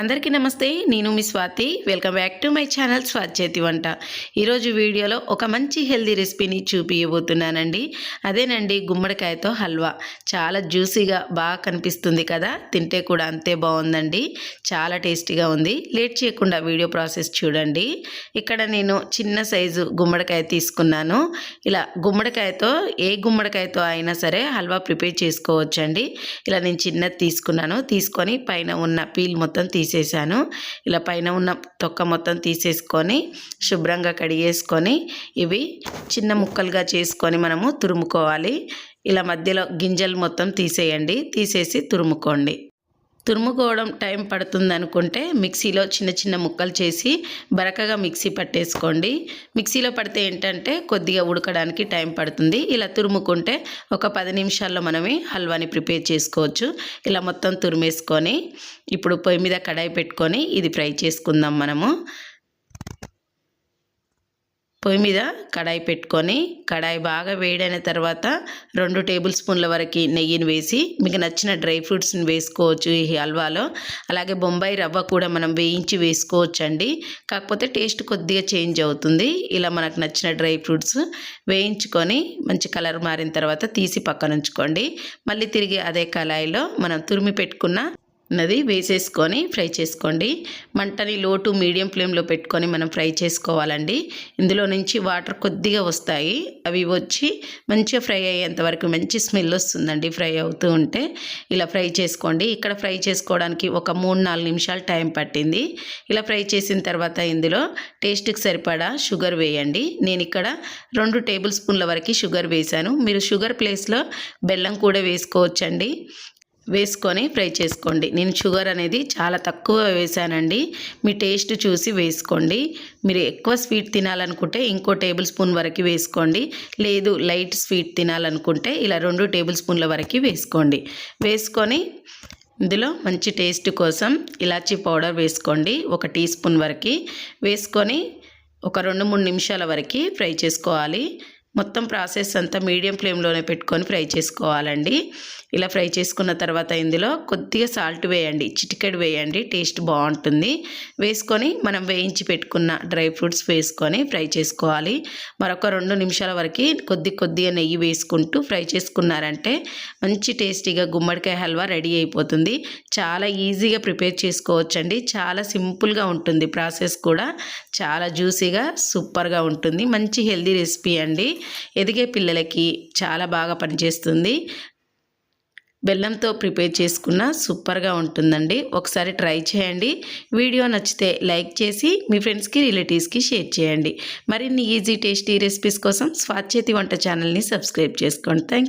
అందరికీ నమస్తే నేను మీ Swathi. Welcome back to my channel Swathi వంట. ఈరోజు వీడియోలో ఒక మంచి హెల్దీ రెసిపీని చూపించబోతున్నానండి అదేనండి గుమ్మడికాయతో హల్వా. చాలా జ్యూసీగా బాగా కనిపిస్తుంది కదా తింటే కూడా అంతే బాగుందండి. చాలా టేస్టీగా ఉంది. లేట్ చేయకుండా వీడియో ప్రాసెస్ చూడండి. ఇక్కడ నేను చిన్న సైజు గుమ్మడికాయ తీసుకున్నాను. ఇలా గుమ్మడికాయతో ఏ గుమ్మడికాయతో అయినా సరే హల్వా ప్రిపేర్ చేసుకోవచ్చండి. ఇలా నేను చిన్నది తీసుకున్నాను. తీసుకొని పైన ఉన్న పీల్ మొత్తం తీసేసాను. ఇలా పైన ఉన్న తొక్క మొత్తం తీసేసుకొని శుభ్రంగా కడిగేసుకొని ఇవి చిన్న ముక్కలుగా చేసుకొని మనము తురుముకోవాలి. ఇలా మధ్యలో గింజలు మొత్తం తీసేయండి. తీసేసి తురుముకోండి. తురుముకోవడం టైం పడుతుంది అనుకుంటే మిక్సీలో చిన్న చిన్న ముక్కలు చేసి బరకగా మిక్సీ పట్టేసుకోండి. మిక్సీలో పడితే ఏంటంటే కొద్దిగా ఉడకడానికి టైం పడుతుంది. ఇలా తురుముకుంటే ఒక పది నిమిషాల్లో మనమే హల్వాని ప్రిపేర్ చేసుకోవచ్చు. ఇలా మొత్తం తురిమేసుకొని ఇప్పుడు పొయ్యి మీద కడాయి పెట్టుకొని ఇది ఫ్రై చేసుకుందాం మనము. పొయ్యి మీద కడాయి పెట్టుకొని కడాయి బాగా వేడైన తర్వాత రెండు టేబుల్ స్పూన్ల వరకు నెయ్యిని వేసి మీకు నచ్చిన డ్రై ఫ్రూట్స్ని వేసుకోవచ్చు ఈ హల్వాలో. అలాగే బొంబాయి రవ్వ కూడా మనం వేయించి వేసుకోవచ్చు అండి కాకపోతే టేస్ట్ కొద్దిగా చేంజ్ అవుతుంది. ఇలా మనకు నచ్చిన డ్రై ఫ్రూట్స్ వేయించుకొని మంచి కలర్ మారిన తర్వాత తీసి పక్కన ఉంచుకోండి మళ్ళీ తిరిగి అదే కళాయిలో మనం తురిమి పెట్టుకున్న నది వేసేసుకొని ఫ్రై చేసుకోండి. మంటని లో టు మీడియం ఫ్లేమ్లో పెట్టుకొని మనం ఫ్రై చేసుకోవాలండి. ఇందులో నుంచి వాటర్ కొద్దిగా వస్తాయి. అవి వచ్చి మంచిగా ఫ్రై అయ్యేంత వరకు మంచి స్మెల్ వస్తుందండి ఫ్రై అవుతూ ఉంటే. ఇలా ఫ్రై చేసుకోండి. ఇక్కడ ఫ్రై చేసుకోవడానికి ఒక మూడు నాలుగు నిమిషాలు టైం పట్టింది. ఇలా ఫ్రై చేసిన తర్వాత ఇందులో టేస్ట్కి సరిపడా షుగర్ వేయండి. నేను ఇక్కడ రెండు టేబుల్ స్పూన్ల వరకు షుగర్ వేశాను. మీరు షుగర్ ప్లేస్లో బెల్లం కూడా వేసుకోవచ్చండి. వేసుకొని ఫ్రై చేసుకోండి. నేను షుగర్ అనేది చాలా తక్కువ వేసానండి. మీ టేస్ట్ చూసి వేసుకోండి. మీరు ఎక్కువ స్వీట్ తినాలనుకుంటే ఇంకో టేబుల్ స్పూన్ వరకు వేసుకోండి. లేదు లైట్ స్వీట్ తినాలనుకుంటే ఇలా రెండు టేబుల్ స్పూన్ల వరకు వేసుకోండి. వేసుకొని ఇందులో మంచి టేస్ట్ కోసం ఇలాచీ పౌడర్ వేసుకోండి. ఒక టీ స్పూన్ వరకు వేసుకొని ఒక రెండు మూడు నిమిషాల వరకు ఫ్రై చేసుకోవాలి. మొత్తం ప్రాసెస్ అంతా మీడియం ఫ్లేమ్లోనే పెట్టుకొని ఫ్రై చేసుకోవాలండి. ఇలా ఫ్రై చేసుకున్న తర్వాత ఇందులో కొద్దిగా సాల్ట్ వేయండి చిటికెడు వేయండి టేస్ట్ బాగుంటుంది. వేసుకొని మనం వేయించి పెట్టుకున్న డ్రై ఫ్రూట్స్ వేసుకొని ఫ్రై చేసుకోవాలి. మరొక రెండు నిమిషాల వరకు కొద్ది కొద్దిగా నెయ్యి వేసుకుంటూ ఫ్రై చేసుకున్నారంటే మంచి టేస్టీగా గుమ్మడికాయ హల్వా రెడీ అయిపోతుంది. చాలా ఈజీగా ప్రిపేర్ చేసుకోవచ్చండి. చాలా సింపుల్గా ఉంటుంది ప్రాసెస్ కూడా. చాలా జ్యూసీగా సూపర్గా ఉంటుంది. మంచి హెల్దీ రెసిపీ అండి. ఎదిగే పిల్లలకి చాలా బాగా పనిచేస్తుంది. బెల్లంతో ప్రిపేర్ చేసుకున్న సూపర్గా ఉంటుందండి. ఒకసారి ట్రై చేయండి. వీడియో నచ్చితే లైక్ చేసి మీ ఫ్రెండ్స్కి రిలేటివ్స్కి షేర్ చేయండి. మరిన్ని ఈజీ టేస్టీ రెసిపీస్ కోసం స్వాచ్చేతి వంట ఛానల్ని సబ్స్క్రైబ్ చేసుకోండి. థ్యాంక్